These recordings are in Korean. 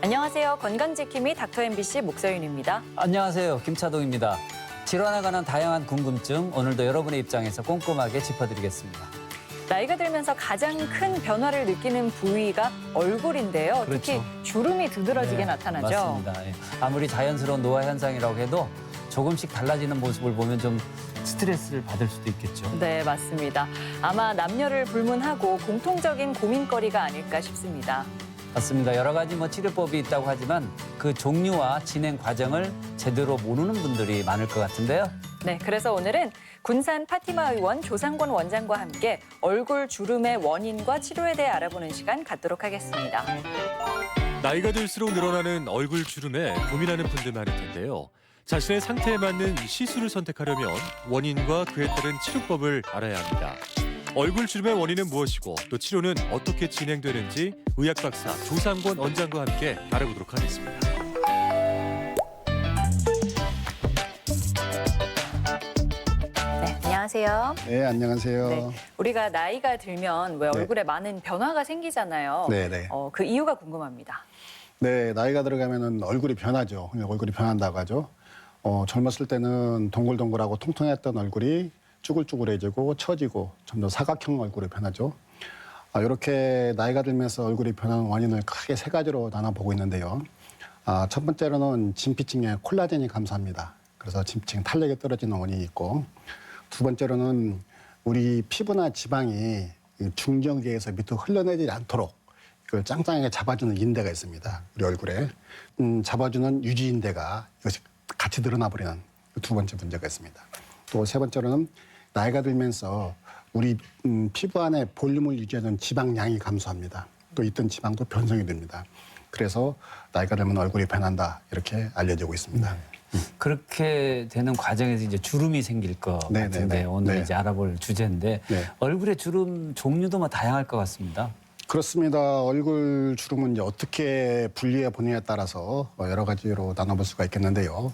안녕하세요. 건강지킴이 닥터 MBC 목서윤입니다. 안녕하세요. 김차동입니다. 질환에 관한 다양한 궁금증 오늘도 여러분의 입장에서 꼼꼼하게 짚어드리겠습니다. 나이가 들면서 가장 큰 변화를 느끼는 부위가 얼굴인데요. 특히 그렇죠. 주름이 두드러지게 네, 나타나죠. 맞습니다. 예. 아무리 자연스러운 노화 현상이라고 해도 조금씩 달라지는 모습을 보면 좀 스트레스를 받을 수도 있겠죠. 네, 맞습니다. 아마 남녀를 불문하고 공통적인 고민거리가 아닐까 싶습니다. 맞습니다. 여러 가지 뭐 치료법이 있다고 하지만 그 종류와 진행 과정을 제대로 모르는 분들이 많을 것 같은데요. 네, 그래서 오늘은 군산 파티마 의원 조상권 원장과 함께 얼굴 주름의 원인과 치료에 대해 알아보는 시간 갖도록 하겠습니다. 나이가 들수록 늘어나는 얼굴 주름에 고민하는 분들 많을 텐데요. 자신의 상태에 맞는 시술을 선택하려면 원인과 그에 따른 치료법을 알아야 합니다. 얼굴 주름의 원인은 무엇이고 또 치료는 어떻게 진행되는지 의학 박사 조상권 원장과 함께 알아보도록 하겠습니다. 네, 안녕하세요. 네, 안녕하세요. 네, 우리가 나이가 들면 왜 네. 얼굴에 많은 변화가 생기잖아요. 네, 네. 어, 그 이유가 궁금합니다. 네, 나이가 들어가면은 얼굴이 변하죠. 얼굴이 변한다고 하죠. 어, 젊었을 때는 동글동글하고 통통했던 얼굴이 쭈글쭈글해지고 처지고 점점 사각형 얼굴이 변하죠. 아, 이렇게 나이가 들면서 얼굴이 변하는 원인을 크게 세 가지로 나눠보고 있는데요. 아, 첫 번째로는 진피층에 콜라겐이 감소합니다. 그래서 진피층 탄력이 떨어지는 원인이 있고 두 번째로는 우리 피부나 지방이 이 중정지에서 밑으로 흘러내지 않도록 이걸 짱짱하게 잡아주는 인대가 있습니다. 우리 얼굴에 음, 잡아주는 유지 인대가 이것이 같이 늘어나 버리는 그두 번째 문제가 있습니다. 또 세 번째로는 나이가 들면서 우리 음, 피부 안에 볼륨을 유지하는 지방량이 감소합니다. 또 있던 지방도 변성이 됩니다. 그래서 나이가 들면 얼굴이 변한다 이렇게 알려지고 있습니다. 그렇게 되는 과정에서 이제 주름이 생길 것 네, 같은데 네, 네. 오늘 네. 이제 알아볼 주제인데 네. 얼굴의 주름 종류도 뭐 다양할 것 같습니다. 그렇습니다. 얼굴 주름은 이제 어떻게 분리해 보느냐에 따라서 어, 여러 가지로 나눠볼 수가 있겠는데요.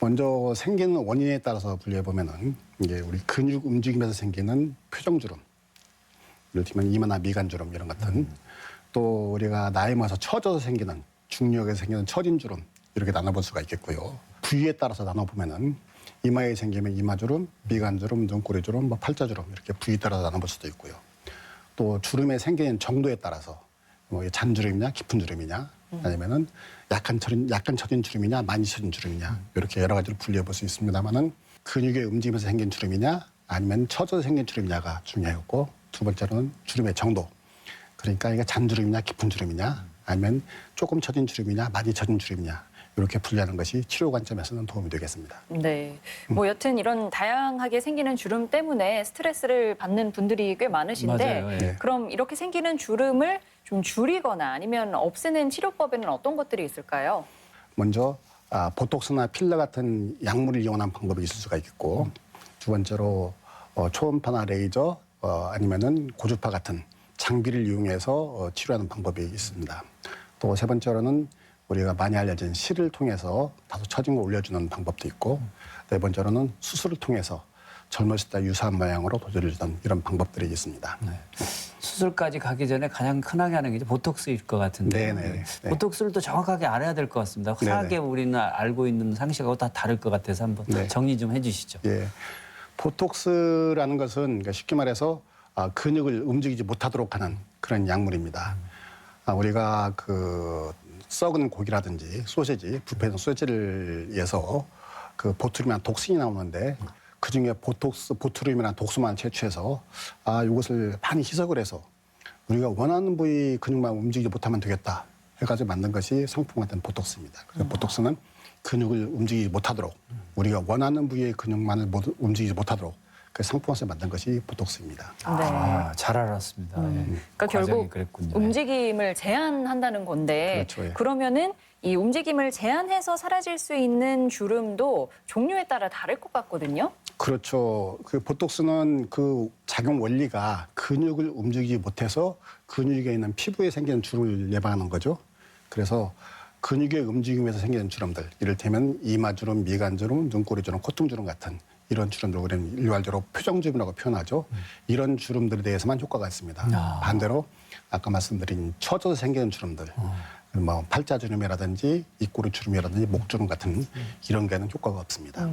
먼저 생기는 원인에 따라서 분리해 보면은 이게 우리 근육 움직임에서 생기는 표정 주름, 이를테면 이마나 미간 주름 이런 것들, 또 우리가 나이 먹어서 처져서 생기는 중력에서 생기는 처진 주름 이렇게 나눠볼 수가 있겠고요. 부위에 따라서 나눠보면은 이마에 생기면 이마 주름, 미간 주름, 눈꼬리 주름, 뭐 팔자 주름 이렇게 부위 따라서 나눠볼 수도 있고요. 또 주름의 생기는 정도에 따라서 뭐 잔주름이냐 깊은 주름이냐 아니면은 약간 처진 약간 처진 주름이냐 많이 처진 주름이냐 이렇게 여러 가지로 분리해 볼 수 있습니다만은 근육의 움직임에서 생긴 주름이냐 아니면 처져서 생긴 주름이냐가 중요하고 두 번째로는 주름의 정도 그러니까 이게 잔주름이냐 깊은 주름이냐 아니면 조금 처진 주름이냐 많이 처진 주름이냐 이렇게 분리하는 것이 치료 관점에서는 도움이 되겠습니다. 네. 뭐 여튼 이런 다양하게 생기는 주름 때문에 스트레스를 받는 분들이 꽤 많으신데 맞아요. 예. 네. 그럼 이렇게 생기는 주름을 좀 줄이거나 아니면 없애는 치료법에는 어떤 것들이 있을까요? 먼저 아, 보톡스나 필러 같은 약물을 이용한 방법이 있을 수가 있겠고 두 번째로 어, 초음파나 레이저 어, 아니면은 고주파 같은 장비를 이용해서 어, 치료하는 방법이 있습니다. 또 세 번째로는 우리가 많이 알려진 실을 통해서 다소 처진 걸 올려주는 방법도 있고 네 번째로는 수술을 통해서 젊었을 때 유사한 모양으로 도전해주던 이런 방법들이 있습니다. 수술까지 가기 전에 가장 흔하게 하는 게 이제 보톡스일 것 같은데 네, 네, 네. 보톡스를 또 정확하게 알아야 될 것 같습니다. 네, 흔하게 네. 우리는 알고 있는 상식하고 다 다를 것 같아서 한번 네. 정리 좀 해주시죠. 예. 보톡스라는 것은 그러니까 쉽게 말해서 아, 근육을 움직이지 못하도록 하는 그런 약물입니다. 아, 우리가 그 썩은 고기라든지 소세지, 부패는 소세지를 위해서 그 보투륨이라는 독성이 나오는데 그 중에 보톡스, 보투륨이라는 독소만 채취해서 아, 이것을 많이 희석을 해서 우리가 원하는 부위 근육만 움직이지 못하면 되겠다 해가지고 만든 것이 상품 같은 보톡스입니다. 그래서 보톡스는 근육을 움직이지 못하도록 우리가 원하는 부위의 근육만을 모두 움직이지 못하도록 그 상품화해서 만든 것이 보톡스입니다. 아, 잘 알았습니다. 예. 그러니까 과정이 결국 그랬군요. 움직임을 제한한다는 건데 그렇죠, 예. 그러면은 이 움직임을 제한해서 사라질 수 있는 주름도 종류에 따라 다를 것 같거든요. 그렇죠. 그 보톡스는 그 작용 원리가 근육을 움직이지 못해서 근육에 있는 피부에 생기는 주름을 예방하는 거죠. 그래서 근육의 움직임에서 생기는 주름들, 이를테면 이마주름, 미간주름, 눈꼬리주름, 콧등주름 같은 이런 주름들 우리는 일괄적으로 표정주름이라고 표현하죠. 이런 주름들에 대해서만 효과가 있습니다. 아. 반대로 아까 말씀드린 처져서 생기는 주름들, 뭐 팔자주름이라든지 입꼬리 주름이라든지 목주름 같은 이런 게는 효과가 없습니다.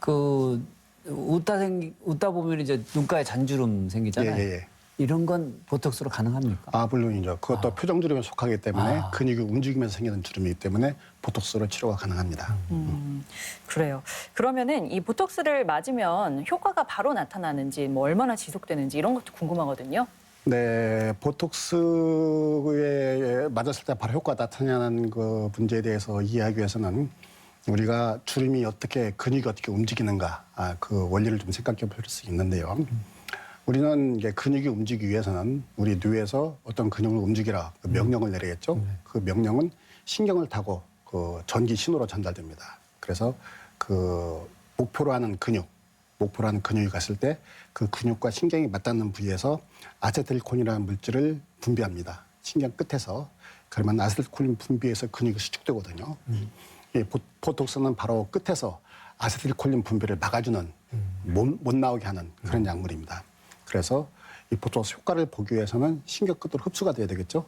그 웃다 생 웃다 보면 이제 눈가에 잔주름 생기잖아요. 예, 예, 예. 이런 건 보톡스로 가능합니까? 아 물론이죠. 그것도 표정 주름에 속하기 때문에 아. 근육이 움직이면서 생기는 주름이기 때문에 보톡스로 치료가 가능합니다. 음, 그래요. 그러면은 이 보톡스를 맞으면 효과가 바로 나타나는지 뭐 얼마나 지속되는지 이런 것도 궁금하거든요. 네, 보톡스에 맞았을 때 바로 효과 나타나는 그 문제에 대해서 이해하기 위해서는 우리가 주름이 어떻게 근육이 어떻게 움직이는가 아, 그 원리를 좀 생각해 볼 수 있는데요. 우리는 이제 근육이 움직이기 위해서는 우리 뇌에서 어떤 근육을 움직이라 그 명령을 내리겠죠. 그 명령은 신경을 타고 그 전기 신호로 전달됩니다. 그래서 그 목표로 하는 근육, 목표로 하는 근육이 갔을 때 그 근육과 신경이 맞닿는 부위에서 아세틸콜린이라는 물질을 분비합니다. 신경 끝에서 그러면 아세틸콜린 분비에서 근육이 수축되거든요. 이 보- 보톡스는 바로 끝에서 아세틸콜린 분비를 막아주는 못, 못 나오게 하는 그런 약물입니다. 그래서 이 보톡스 효과를 보기 위해서는 신경 끝으로 흡수가 돼야 되겠죠.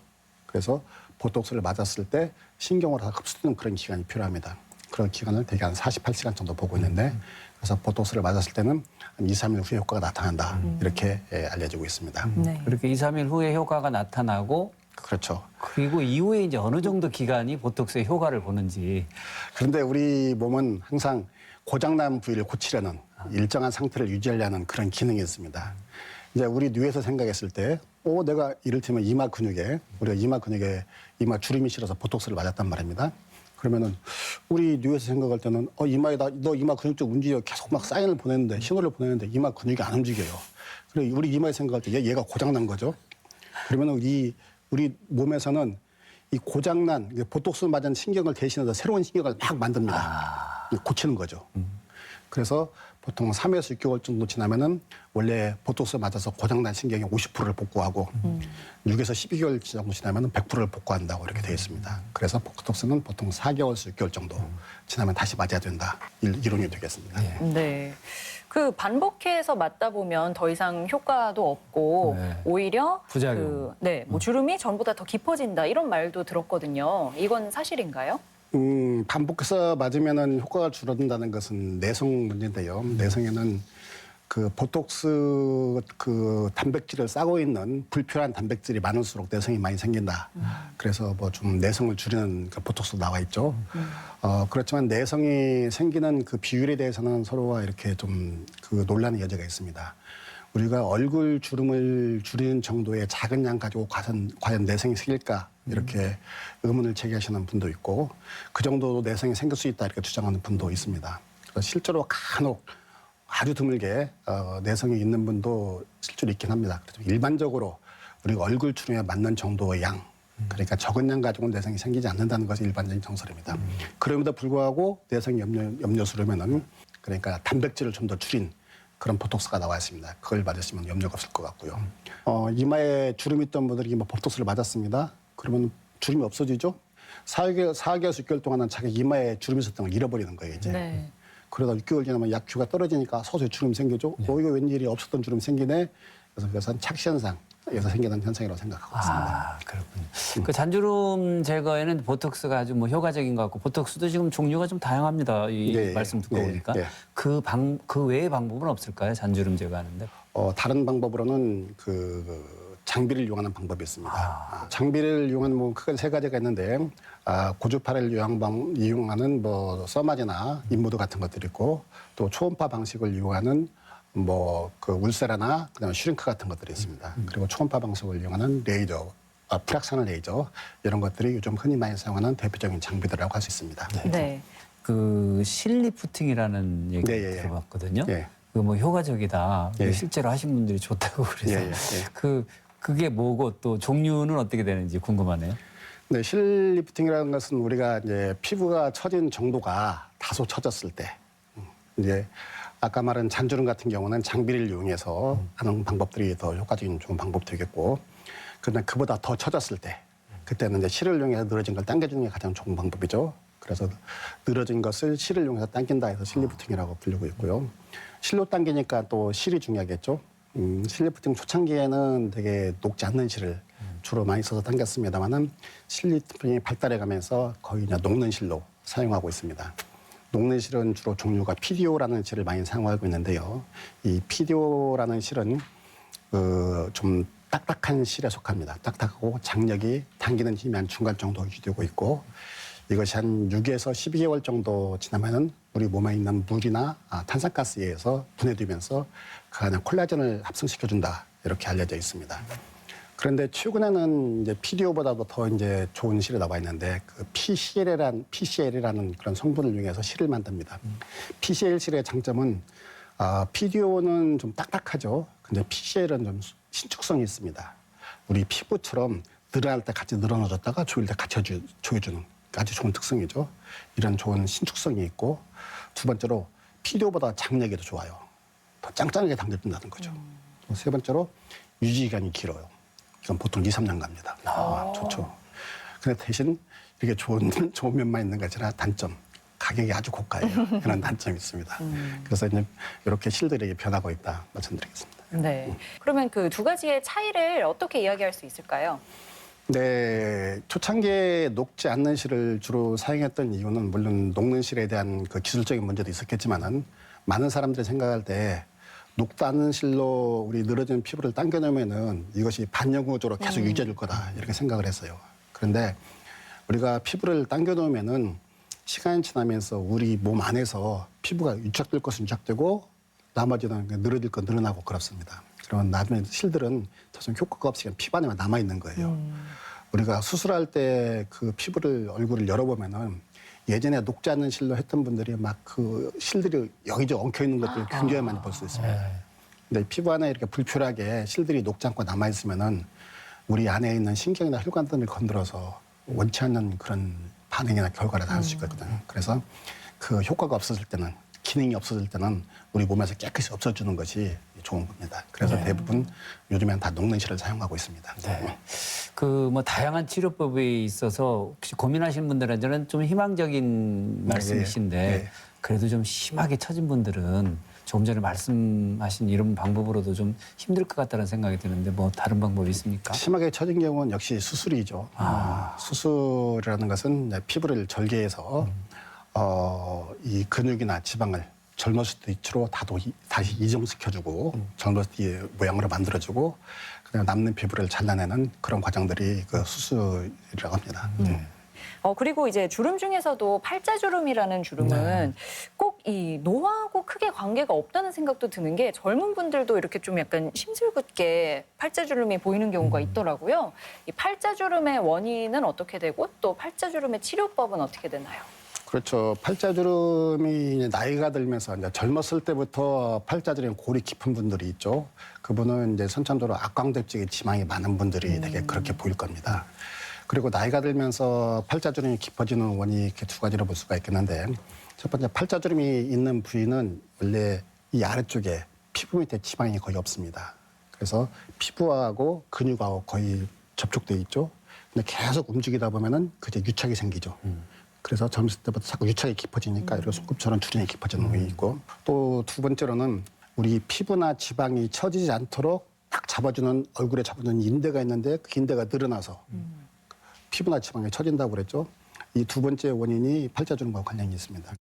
그래서 보톡스를 맞았을 때 신경으로 다 흡수되는 그런 기간이 필요합니다. 그런 기간을 대개 한 48시간 정도 보고 있는데 그래서 보톡스를 맞았을 때는 한 2, 3일 후에 효과가 나타난다. 이렇게 예, 알려지고 있습니다. 네. 그렇게 2, 3일 후에 효과가 나타나고 그렇죠. 그리고 이후에 이제 어느 정도 기간이 보톡스의 효과를 보는지 그런데 우리 몸은 항상 고장난 부위를 고치려는 일정한 상태를 유지하려는 그런 기능이 있습니다. 이제 우리 뇌에서 생각했을 때, 오, 내가 이를테면 이마 근육에, 우리가 이마 근육에 이마 주름이 실어서 보톡스를 맞았단 말입니다. 그러면은 우리 뇌에서 생각할 때는 어 이마에다 너 이마 근육 쪽 움직여 계속 막 사인을 보내는데 신호를 보내는데 이마 근육이 안 움직여요. 그래 우리 이마에 생각할 때 얘, 얘가 고장 난 거죠. 그러면 우리 우리 몸에서는 이 고장난 보톡스 맞은 신경을 대신해서 새로운 신경을 막 만듭니다. 이거 고치는 거죠. 그래서 보통 3에서 6개월 정도 지나면은 원래 보톡스 맞아서 고장난 신경의 50%를 복구하고 6에서 12개월 정도 지나면은 100%를 복구한다고 이렇게 되어 있습니다. 그래서 보톡스는 보통 4개월에서 6개월 정도 지나면 다시 맞아야 된다. 이- 이론이 되겠습니다. 네. 그 반복해서 맞다 보면 더 이상 효과도 없고 네. 오히려 부작용. 그, 네, 뭐 주름이 전보다 더 깊어진다 이런 말도 들었거든요. 이건 사실인가요? 음, 반복해서 맞으면은 효과가 줄어든다는 것은 내성 문제인데요. 내성에는 그 보톡스 그 단백질을 싸고 있는 불필요한 단백질이 많을수록 내성이 많이 생긴다. 그래서 뭐 좀 내성을 줄이는 그 보톡스 나와 있죠. 어, 그렇지만 내성이 생기는 그 비율에 대해서는 서로가 이렇게 좀 그 논란의 여지가 있습니다. 우리가 얼굴 주름을 줄이는 정도의 작은 양 가지고 과연, 과연 내성이 생길까 이렇게 의문을 제기하시는 분도 있고 그 정도 내성이 생길 수 있다 이렇게 주장하는 분도 있습니다. 실제로 간혹 아주 드물게 어, 내성이 있는 분도 실제로 있긴 합니다. 그래서 일반적으로 우리가 얼굴 주름에 맞는 정도의 양 그러니까 적은 양 가지고는 내성이 생기지 않는다는 것이 일반적인 정설입니다. 그럼에도 불구하고 내성이 염려, 염려스러우면은 그러니까 단백질을 좀 더 줄인 그런 보톡스가 나와 있습니다. 그걸 맞으시면 염려가 없을 것 같고요. 어, 이마에 주름이 있던 분들이 뭐 보톡스를 맞았습니다. 그러면 주름이 없어지죠? 4개월, 4개월, 6개월 동안은 자기 이마에 주름이 있었던 걸 잃어버리는 거예요, 이제. 네. 그러다 6개월 지나면 약효가 떨어지니까 서서히 주름이 생기죠. 어, 이거 웬일이 없었던 주름이 생기네. 그래서 그것은 착시현상에서 생기는 현상이라고 생각하고 있습니다. 아 그렇군요. 그 잔주름 제거에는 보톡스가 아주 뭐 효과적인 것 같고 보톡스도 지금 종류가 좀 다양합니다. 이 예, 예. 말씀 듣고 예, 보니까 예. 그방그 외의 방법은 없을까요? 잔주름 제거하는데. 어, 다른 방법으로는 그 장비를 이용하는 방법이 있습니다. 아, 장비를 이용한 뭐 크게 세 가지가 있는데 아, 고주파를 이용 방, 이용하는 뭐 써마지나 인모드 같은 것들이 있고 또 초음파 방식을 이용하는 뭐 그 울세라나 그다음에 슈링크 같은 것들이 있습니다. 그리고 초음파 방식을 이용하는 레이저, 아, 프락산을 레이저 이런 것들이 요즘 흔히 많이 사용하는 대표적인 장비들이라고 할 수 있습니다. 네. 그 실리프팅이라는 얘기 예, 예, 예. 들어봤거든요. 예. 그뭐 효과적이다. 예. 실제로 하신 분들이 좋다고 그래서 예, 예, 예. 그 그게 뭐고 또 종류는 어떻게 되는지 궁금하네요. 네, 실 리프팅이라는 것은 우리가 이제 피부가 처진 정도가 다소 처졌을 때, 음, 이제 아까 말한 잔주름 같은 경우는 장비를 이용해서 하는 방법들이 더 효과적인 좋은 방법 되겠고, 그러나 그보다 더 처졌을 때, 그때는 이제 실을 이용해서 늘어진 걸 당겨주는 게 가장 좋은 방법이죠. 그래서 늘어진 것을 실을 이용해서 당긴다 해서 실리프팅이라고 불리고 있고요. 실로 당기니까 또 실이 중요하겠죠. 음, 실리프팅 초창기에는 되게 녹지 않는 실을 주로 많이 써서 당겼습니다만은 실리품이 발달해가면서 거의 이제 녹는 실로 사용하고 있습니다. 녹는 실은 주로 종류가 PDO라는 실을 많이 사용하고 있는데요. 이 PDO라는 실은 그 좀 딱딱한 실에 속합니다. 딱딱하고 장력이 당기는 힘이 한 중간 정도 유지되고 있고 이것이 한 6에서 12개월 정도 지나면은 우리 몸에 있는 물이나 아, 탄산가스에 의해서 분해되면서 그 안에 콜라겐을 합성시켜준다 이렇게 알려져 있습니다. 그런데 최근에는 이제 PDO보다도 더 이제 좋은 실이 나와 있는데 그 PCL이라는 PCL이라는 그런 성분을 이용해서 실을 만듭니다. PCL 실의 장점은 아, PDO는 좀 딱딱하죠. 근데 PCL은 좀 신축성이 있습니다. 우리 피부처럼 늘어날 때 같이 늘어나졌다가 조일 때 같이 조- 조여주는 아주 좋은 특성이죠. 이런 좋은 신축성이 있고 두 번째로 장력이 더 좋아요. 더 짱짱하게 당겨준다는 거죠. 또세 번째로 유지 기간이 길어요. 이건 보통 2, 3년 갑니다. 아, 좋죠. 근데 대신 이게 좋은, 좋은 면만 있는 것이 아니라 단점. 가격이 아주 고가예요. 이런 단점이 있습니다. 그래서 이제 이렇게 실들이 변하고 있다 말씀드리겠습니다. 네. 그러면 그 두 가지의 차이를 어떻게 이야기할 수 있을까요? 네, 초창기에 녹지 않는 실을 주로 사용했던 이유는 물론 녹는 실에 대한 그 기술적인 문제도 있었겠지만은 많은 사람들이 생각할 때 녹지 않는 실로 우리 늘어진 피부를 당겨내면은 이것이 반영 구조로 계속 유지해줄 거다 이렇게 생각을 했어요. 그런데 우리가 피부를 당겨놓으면은 시간이 지나면서 우리 몸 안에서 피부가 유착될 것은 유착되고 나머지는 늘어질 건 늘어나고 그렇습니다. 그런 나중에 실들은 더 이상 효과가 없이 그냥 피부 안에만 남아 있는 거예요. 우리가 수술할 때 그 피부를 얼굴을 열어보면은 예전에 녹지 않는 실로 했던 분들이 막 그 실들이 여기저기 엉켜 있는 것들을 굉장히 많이 볼 수 있습니다. 근데 피부 안에 이렇게 불필요하게 실들이 녹지 않고 남아 있으면은 우리 안에 있는 신경이나 혈관들을 건드려서 원치 않는 그런 반응이나 결과를 다할수 있거든요. 그래서 그 효과가 없어질 때는 기능이 없어질 때는 우리 몸에서 깨끗이 없어지는 것이 좋은 겁니다. 그래서 대부분 요즘엔 다 녹는 실을 사용하고 있습니다. 네. 그 뭐 다양한 치료법이 있어서 혹시 고민하시는 분들한테는 좀 희망적인 말씀이신데 네. 그래도 좀 심하게 처진 분들은 조금 전에 말씀하신 이런 방법으로도 좀 힘들 것 같다는 생각이 드는데 뭐 다른 방법이 있습니까? 심하게 처진 경우는 역시 수술이죠. 어, 수술이라는 것은 피부를 절개해서 어, 이 근육이나 지방을 젊었을 때 위치로 다도 다시 이정시켜주고 젊었을 때 모양으로 만들어주고 그다음 남는 피부를 잘라내는 그런 과정들이 그 수술이라고 합니다. 네. 어, 그리고 이제 주름 중에서도 팔자주름이라는 주름은 꼭이 노화하고 크게 관계가 없다는 생각도 드는 게 젊은 분들도 이렇게 좀 약간 심술궂게 팔자주름이 보이는 경우가 있더라고요. 이 팔자주름의 원인은 어떻게 되고 또 팔자주름의 치료법은 어떻게 되나요? 그렇죠. 팔자주름이 이제 나이가 들면서 이제 젊었을 때부터 팔자주름 골이 깊은 분들이 있죠. 그분은 이제 선천적으로 악광대 쪽에 지방이 많은 분들이 되게 그렇게 보일 겁니다. 그리고 나이가 들면서 팔자주름이 깊어지는 원인이 이렇게 두 가지로 볼 수가 있겠는데 첫 번째 팔자주름이 있는 부위는 원래 이 아래쪽에 피부 밑에 지방이 거의 없습니다. 그래서 피부하고 근육하고 거의 접촉돼 있죠. 근데 계속 움직이다 보면은 그제 유착이 생기죠. 그래서 젊었을 때부터 자꾸 유착이 깊어지니까 이렇게 손톱처럼 주름이 깊어지는 게 있고 또 두 번째로는 우리 피부나 지방이 처지지 않도록 딱 잡아주는 얼굴에 잡아주는 인대가 있는데 그 인대가 늘어나서 피부나 지방에 처진다고 그랬죠. 이 두 번째 원인이 팔자주름과 관련이 있습니다.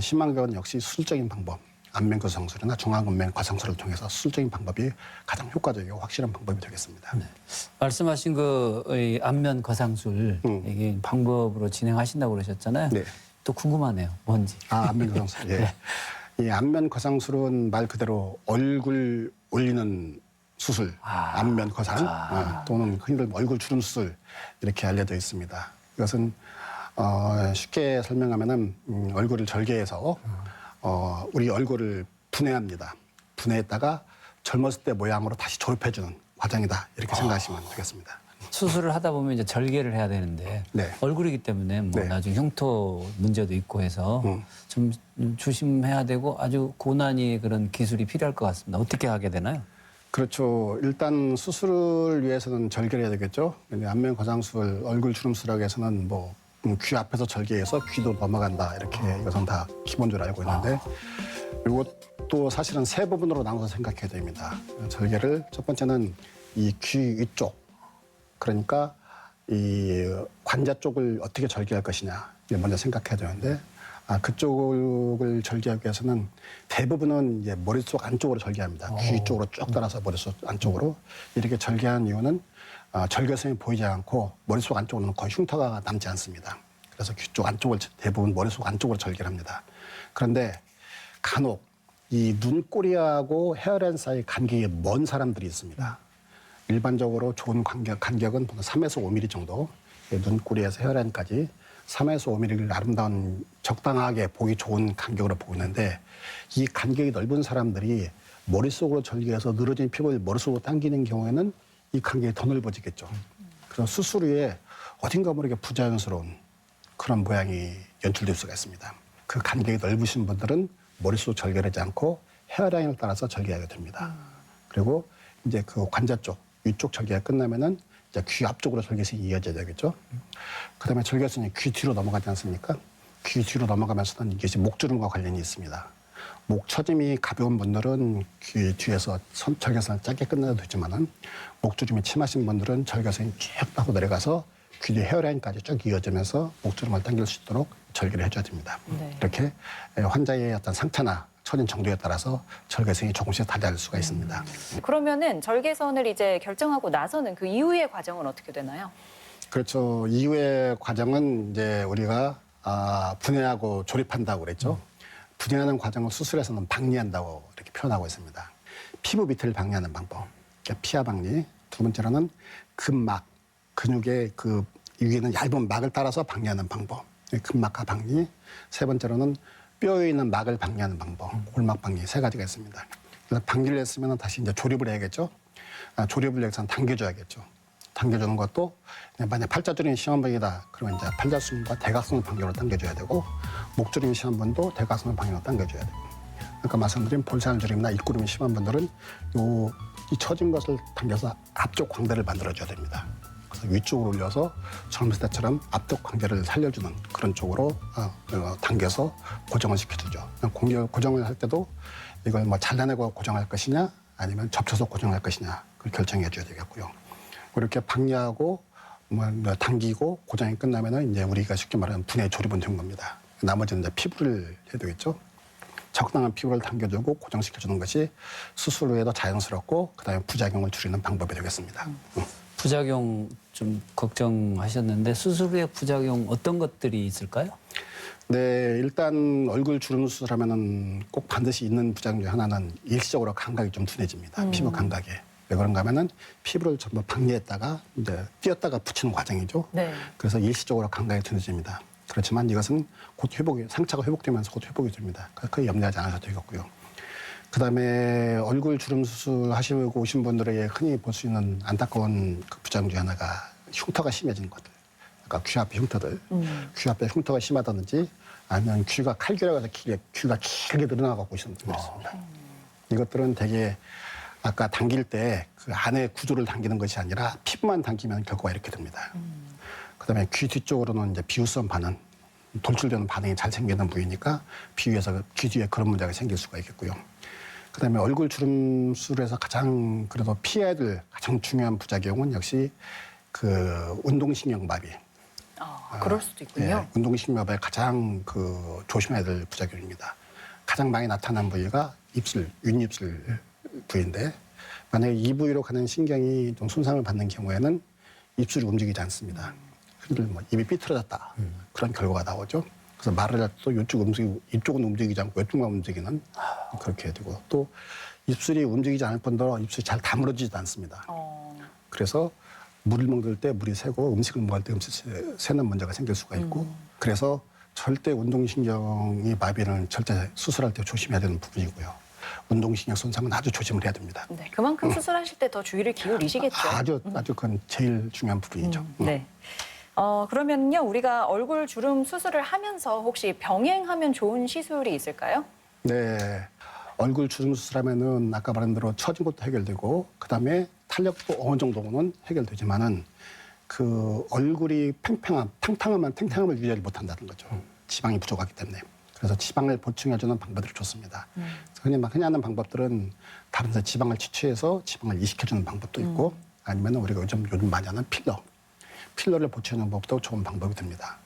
심한 경우는 역시 수술적인 방법, 안면 거상술이나 중앙안면 과상술을 통해서 수술적인 방법이 가장 효과적이고 확실한 방법이 되겠습니다. 말씀하신 그 이 안면 거상술 음. 이게 방법으로 진행하신다고 그러셨잖아요. 네. 또 궁금하네요. 뭔지. 아, 안면 거상술. 예. 이 안면 거상술은 말 그대로 얼굴 올리는 수술, 아. 안면 거상 아. 어, 또는 흔히들 얼굴 주름 수술 이렇게 알려져 있습니다. 이것은 어, 쉽게 설명하면은 음, 얼굴을 절개해서 어, 우리 얼굴을 분해합니다. 분해했다가 젊었을 때 모양으로 다시 조립해주는 과정이다 이렇게 아. 생각하시면 되겠습니다. 수술을 하다 보면 이제 절개를 해야 되는데 네. 얼굴이기 때문에 뭐 네. 나중에 흉터 문제도 있고 해서 음. 좀 조심해야 되고 아주 고난이 그런 기술이 필요할 것 같습니다. 어떻게 하게 되나요? 그렇죠. 일단 수술을 위해서는 절개를 해야 되겠죠. 근데 안면 거상술, 얼굴 주름술하고 해서는 뭐 음, 귀 앞에서 절개해서 귀도 넘어간다. 이렇게 이것은 다 기본적으로 알고 있는데 그리고 또 사실은 세 부분으로 나눠서 생각해야 됩니다. 절개를 첫 번째는 이 귀 위쪽 그러니까 이 관자 쪽을 어떻게 절개할 것이냐 먼저 생각해야 되는데 아, 그쪽을 절개하기 위해서는 대부분은 이제 머릿속 안쪽으로 절개합니다. 귀 쪽으로 쭉 따라서 머릿속 안쪽으로. 이렇게 절개한 이유는 아, 절개선이 보이지 않고 머릿속 안쪽으로는 거의 흉터가 남지 않습니다. 그래서 귀쪽 안쪽을 대부분 머릿속 안쪽으로 절개를 합니다. 그런데 간혹 이 눈꼬리하고 헤어라인 사이 간격이 먼 사람들이 있습니다. 일반적으로 좋은 간격, 간격은 보통 3에서 5mm 정도, 예, 눈꼬리에서 헤어라인까지 3에서 5mm를 아름다운 적당하게 보기 좋은 간격으로 보고 있는데 이 간격이 넓은 사람들이 머릿속으로 절개해서 늘어진 피부를 머릿속으로 당기는 경우에는 이 간격이 더 넓어지겠죠. 수술 후에 어딘가 모르게 부자연스러운 그런 모양이 연출될 수가 있습니다. 그 간격이 넓으신 분들은 머릿속 절개하지 않고 헤어라인을 따라서 절개하게 됩니다. 그리고 이제 그 관자 쪽, 위쪽 절개가 끝나면은 이제 귀 앞쪽으로 절개선이 이어져야 되겠죠. 그 다음에 절개선이 귀 뒤로 넘어가지 않습니까? 귀 뒤로 넘어가면서는 이게 목주름과 관련이 있습니다. 목 처짐이 가벼운 분들은 귀 뒤에서 선, 절개선을 짧게 끝내도 되지만은 목주름이 심하신 분들은 절개선이 쭉 따고 내려가서 귀 뒤 헤어라인까지 쭉 이어지면서 목주름을 당길 수 있도록 절개를 해줘야 됩니다. 네. 이렇게 환자의 어떤 상태나 처진 정도에 따라서 절개선이 조금씩 달라질 수가 있습니다. 그러면은 절개선을 이제 결정하고 나서는 그 이후의 과정은 어떻게 되나요? 그렇죠. 이후의 과정은 이제 우리가 아, 분해하고 조립한다고 그랬죠. 분해하는 과정을 수술에서는 박리한다고 이렇게 표현하고 있습니다. 피부 밑을 박리하는 방법. 그러니까 피하 박리. 두 번째로는 근막, 근육의 그 위에는 얇은 막을 따라서 박리하는 방법. 근막과 박리. 세 번째로는 뼈에 있는 막을 박리하는 방법. 골막 박리 세 가지가 있습니다. 그래서 박리를 했으면 다시 이제 조립을 해야겠죠. 아, 조립을 위해서는 당겨줘야겠죠. 당겨주는 것도 만약 심한 분이다 그러면 이제 팔자순과 대각선을 방향으로 당겨줘야 되고 목주름이 심한 분도 대각선을 방향으로 당겨줘야 되고 아까 말씀드린 볼살주름이나 입구름이 심한 분들은 요 이 처진 것을 당겨서 앞쪽 광대를 만들어줘야 됩니다. 그래서 위쪽으로 올려서 젊었을 때처럼 앞쪽 광대를 살려주는 그런 쪽으로 어, 어, 당겨서 고정을 시켜주죠. 공격 고정을 할 때도 이걸 뭐 잘라내고 고정할 것이냐 아니면 접쳐서 고정할 것이냐 그걸 결정해 줘야 되겠고요. 이렇게 박리하고 뭐 당기고 고정이 끝나면은 이제 우리가 쉽게 말하는 분해 조립은 된 겁니다. 나머지는 이제 피부를 해야 되겠죠. 적당한 피부를 당겨주고 고정시켜주는 것이 수술 후에도 자연스럽고 그다음에 부작용을 줄이는 방법이 되겠습니다. 음. 부작용 좀 걱정하셨는데 수술 후에 부작용 어떤 것들이 있을까요? 네, 일단 얼굴 주름 수술하면은 꼭 반드시 있는 부작용 중 하나는 일시적으로 감각이 좀 둔해집니다. 피부 감각에. 왜 그런가 하면은 피부를 전부 박리했다가 이제 띄었다가 붙이는 과정이죠. 네. 그래서 일시적으로 감각이 둔해집니다. 그렇지만 이것은 곧 회복이 상처가 회복되면서 곧 회복이 됩니다. 그 염려하지 않아도 되겠고요. 그 다음에 얼굴 주름 수술 하시고 오신 분들에게 흔히 볼 수 있는 안타까운 그 부작용 중 하나가 흉터가 심해진 것들. 그러니까 귀 앞에 흉터들. 음. 귀 앞에 흉터가 심하다든지 아니면 귀가 칼결하고 해서 길게, 귀가 길게 늘어나가고 분이 있습니다. 이것들은 되게 아까 당길 때 그 안에 구조를 당기는 것이 아니라 피부만 당기면 결과가 이렇게 됩니다. 그다음에 귀 뒤쪽으로는 이제 비유성 반응, 돌출되는 반응이 잘 생기는 부위니까 비위에서 귀 뒤에 그런 문제가 생길 수가 있겠고요. 그다음에 얼굴 주름 수술에서 가장 그래도 피해야 될 가장 중요한 부작용은 역시 그 운동신경 마비. 아, 그럴 수도 있군요. 네, 운동신경 마비의 가장 그 조심해야 될 부작용입니다. 가장 많이 나타난 부위가 입술, 윗입술 부위인데 만약에 이 부위로 가는 신경이 좀 손상을 받는 경우에는 입술이 움직이지 않습니다. 흔들 뭐 입이 삐뚤어졌다 그런 결과가 나오죠. 그래서 말을 할 때도 이쪽 움직이고 이쪽은 움직이지 않고 이쪽만 움직이는 그렇게 되고 또 입술이 움직이지 않을 뿐더러 입술이 잘 다물어지지도 않습니다. 어, 그래서 물을 먹을 때 물이 새고 음식을 먹을 때 음식이 새는 문제가 생길 수가 있고 그래서 절대 운동신경이 마비는 절대 수술할 때 조심해야 되는 부분이고요. 운동신경 손상은 아주 조심을 해야 됩니다. 네. 그만큼 수술하실 때 더 주의를 기울이시겠죠. 아주 아주 그건 제일 중요한 부분이죠. 음, 네. 어, 그러면요, 우리가 얼굴 주름 수술을 하면서 혹시 병행하면 좋은 시술이 있을까요? 네. 얼굴 주름 수술하면은 아까 말한 대로 처진 것도 해결되고 그다음에 탄력도 어느 정도는 해결되지만은 그 얼굴이 팽팽함, 탕탕함만 탱탱함을 유지하지 못한다는 거죠. 지방이 부족하기 때문에. 그래서 지방을 보충해주는 방법들이 좋습니다. 흔히 막 흔히 하는 방법들은 다른 데 지방을 치취해서 지방을 이식해주는 방법도 있고 아니면 우리가 요즘 요즘 많이 하는 필러, 필러를 보충하는 법도 좋은 방법이 됩니다.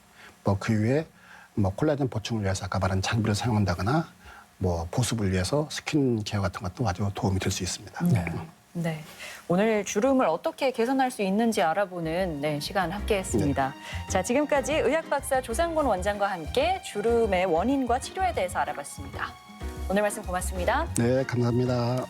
뭐그 이후에 뭐 콜라겐 보충을 위해서 아까 말한 장비를 사용한다거나 뭐 보습을 위해서 스킨 케어 같은 것도 아주 도움이 될 수 있습니다. 네. 오늘 주름을 어떻게 개선할 수 있는지 알아보는 네, 시간 함께 했습니다. 자, 지금까지 의학 박사 조상곤 원장과 함께 주름의 원인과 치료에 대해서 알아봤습니다. 오늘 말씀 고맙습니다. 네, 감사합니다.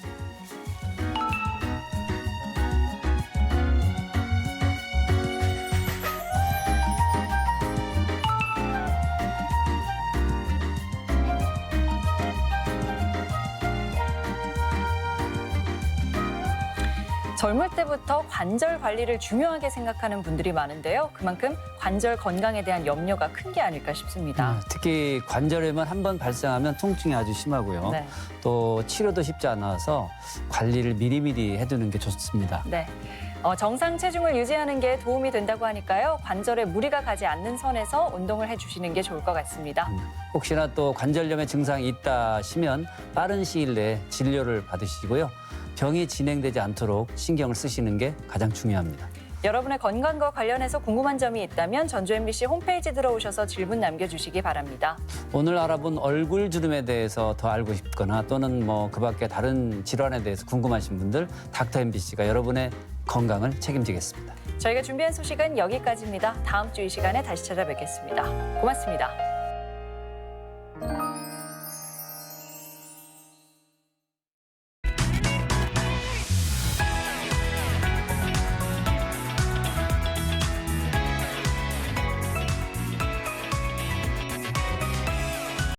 젊을 때부터 관절 관리를 중요하게 생각하는 분들이 많은데요. 그만큼 관절 건강에 대한 염려가 큰 게 아닐까 싶습니다. 음, 특히 관절염은 한번 발생하면 통증이 아주 심하고요. 네. 또 치료도 쉽지 않아서 관리를 미리미리 해두는 게 좋습니다. 네. 어, 정상 체중을 유지하는 게 도움이 된다고 하니까요. 관절에 무리가 가지 않는 선에서 운동을 해주시는 게 좋을 것 같습니다. 혹시나 또 관절염의 증상이 있다 하시면 빠른 시일 내에 진료를 받으시고요. 병이 진행되지 않도록 신경을 쓰시는 게 가장 중요합니다. 여러분의 건강과 관련해서 궁금한 점이 있다면 전주 MBC 홈페이지 들어오셔서 질문 남겨주시기 바랍니다. 오늘 알아본 얼굴 주름에 대해서 더 알고 싶거나 또는 뭐 그 밖에 다른 질환에 대해서 궁금하신 분들 닥터 MBC가 여러분의 건강을 책임지겠습니다. 저희가 준비한 소식은 여기까지입니다. 다음 주 이 시간에 다시 찾아뵙겠습니다. 고맙습니다.